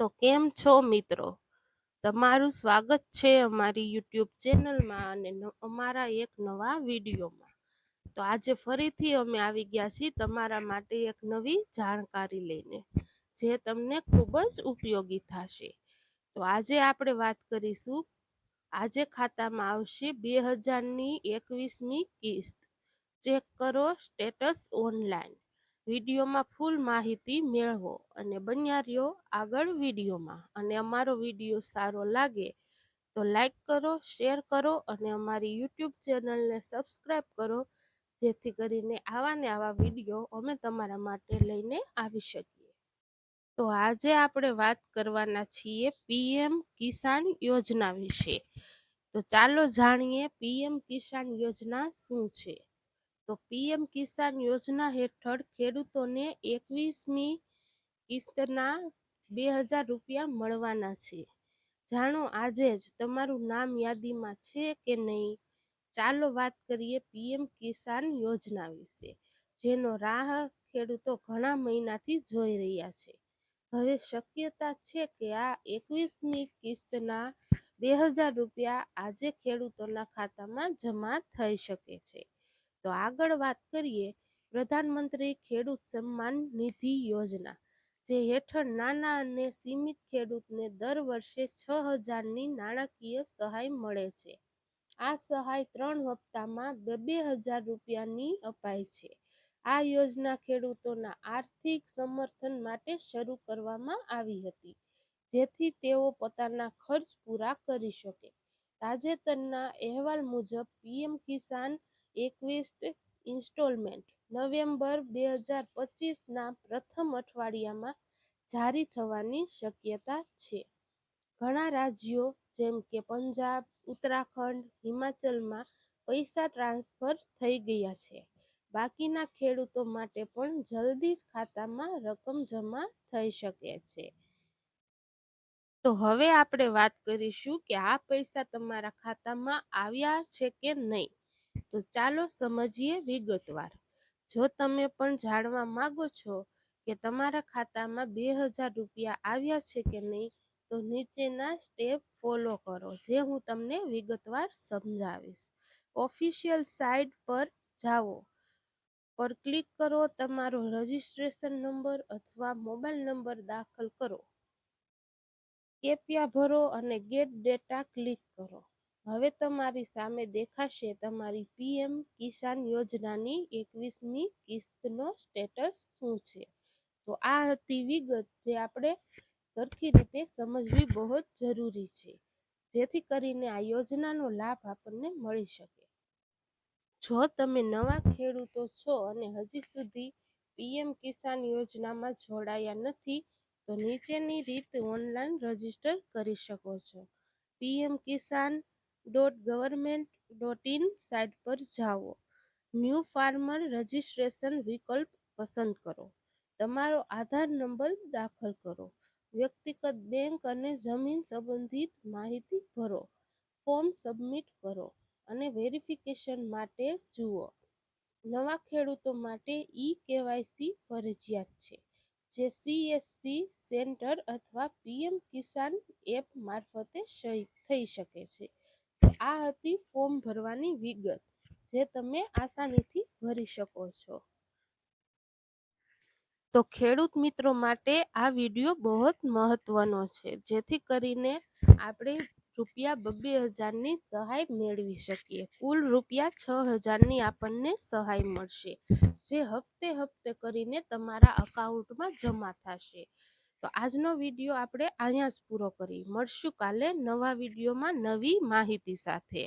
તો કેમ છો મિત્રો? તમારું સ્વાગત છે અમારી યુટ્યુબ ચેનલમાં અને અમારા એક નવા વિડીયોમાં. તો આજે ફરીથી અમે આવી ગયા છીએ તમારા માટે એક નવી જાણકારી લઈને, જે તમને ખૂબ જ ઉપયોગી થશે. તો આજે આપણે વાત કરીશું, આજે ખાતામાં આવશે બે હજારની એકવીસમી કિસ્ત. ચેક કરો સ્ટેટસ ઓનલાઈન. વિડીયોમાં ફૂલ માહિતી મેળવો અને બન્યા રહ્યો આગળ વિડીયોમાં. અને અમારો વીડિયો સારો લાગે તો લાઈક કરો, શેર કરો અને અમારી યુટ્યુબ ચેનલને સબસ્ક્રાઈબ કરો, જેથી કરીને આવા ને આવા વીડિયો અમે તમારા માટે લઈને આવી શકીએ. તો આજે આપણે વાત કરવાના છીએ પીએમ કિસાન યોજના વિશે. તો ચાલો જાણીએ પીએમ કિસાન યોજના શું છે? તો પીએમ કિસાન યોજના હેઠળ ખેડૂતોને એકવીસમી કિસ્તના બે હજાર રૂપિયા મળવાના છે. જાણો આજે જ તમારું નામ યાદીમાં છે કે નહીં? ચાલો વાત કરીએ પીએમ કિસાન યોજના વિશે, જેનો રાહ ખેડૂતો ઘણા મહિનાથી જોઈ રહ્યા છે. હવે શક્યતા છે કે આ એકવીસમી કિસ્તના બે હજાર રૂપિયા આજે ખેડૂતોના ખાતામાં જમા થઈ શકે છે. તો આગળ વાત કરીએ પ્રધાનમંત્રી ખેડૂત સન્માન નિધિ યોજના, જે હેઠળ નાના અને સીમિત ખેડૂતને દર વર્ષે છ હજારની નાણાકીય સહાય મળે છે. આ સહાય ત્રણ હપ્તામાં બે બે હજાર રૂપિયાની અપાય છે. આ યોજના ખેડૂતોના આર્થિક સમર્થન માટે શરૂ કરવામાં આવી હતી, જેથી તેઓ પોતાના ખર્ચ પૂરા કરી શકે. તાજેતરના અહેવાલ મુજબ પીએમ કિસાન એકવીસ ઇન્સ્ટોલમેન્ટ નવેમ્બર બે હજાર પચીસના પ્રથમ અઠવાડિયામાં જારી થવાની શક્યતા છે. ઘણા રાજ્યો જેમ કે પંજાબ, ઉત્તરાખંડ, હિમાચલમાં પૈસા ટ્રાન્સફર થઈ ગયા છે. બાકીના ખેડૂતો માટે પણ જલ્દી જ ખાતામાં રકમ જમા થઈ શકે છે. તો હવે આપણે વાત કરીશું કે આ પૈસા તમારા ખાતામાં આવ્યા છે કે નહીં. તો ચાલો સમજીએ વિગતવાર. જો તમે પણ જાણવા માગો છો કે તમારા ખાતામાં બે હજાર રૂપિયા આવ્યા છે કે નહીં, તો નીચેના સ્ટેપ ફોલો કરો, જે હું તમને વિગતવાર સમજાવીશ. ઓફિશિયલ સાઇટ પર જાઓ. પર ક્લિક કરો તમારો રજિસ્ટ્રેશન નંબર અથવા મોબાઈલ નંબર દાખલ કરો. કેપ્યા ભરો અને ગેટ ડેટા ક્લિક કરો. હવે તમારી સામે દેખાશે તમારી પીએમ કિસાન યોજનાની એકવીસમી કિસ્તનો સ્ટેટસ શું છે? તો આ હતી વિગત જે આપણે સરખી રીતે સમજવી બહુ જ જરૂરી છે, જેથી કરીને આ યોજનાનો લાભ આપણને મળી શકે. જો તમે નવા ખેડૂતો છો અને હજી સુધી પીએમ કિસાન યોજનામાં જોડાયા નથી, તો નીચેની રીત ઓનલાઈન રજિસ્ટર કરી શકો છો. PM Kisan dot government dot in site પર જાઓ. ન્યૂ ફાર્મર રજિસ્ટ્રેશન વિકલ્પ પસંદ કરો. તમારો આધાર નંબર દાખલ કરો. વ્યક્તિગત બેંક અને જમીન સંબંધિત માહિતી ભરો. ફોર્મ સબમિટ કરો અને વેરિફિકેશન માટે જુઓ. નવા ખેડૂતો માટે ઈ કેવાયસી ફરજિયાત છે, જે સીએસસી સેન્ટર અથવા પીએમ કિસાન એપ મારફતે થઈ શકે છે. આ હતી ફોર્મ ભરવાની વિગત, જે તમે આસાનીથી ભરી શકો છો. તો ખેડૂત મિત્રો માટે આ વીડિયો બહુ મહત્વનો છે, જેથી કરીને આપણે રૂપિયા બબ્બે હજારની સહાય મેળવી શકીએ. કુલ રૂપિયા છ હજારની આપણને સહાય મળશે, જે હપ્તે હપ્તે કરીને તમારા અકાઉન્ટમાં જમા થશે. તો આજનો વીડિયો આપણે અહીંયા જ પૂરો કરી. મળશું કાલે નવા વિડીયોમાં નવી માહિતી સાથે.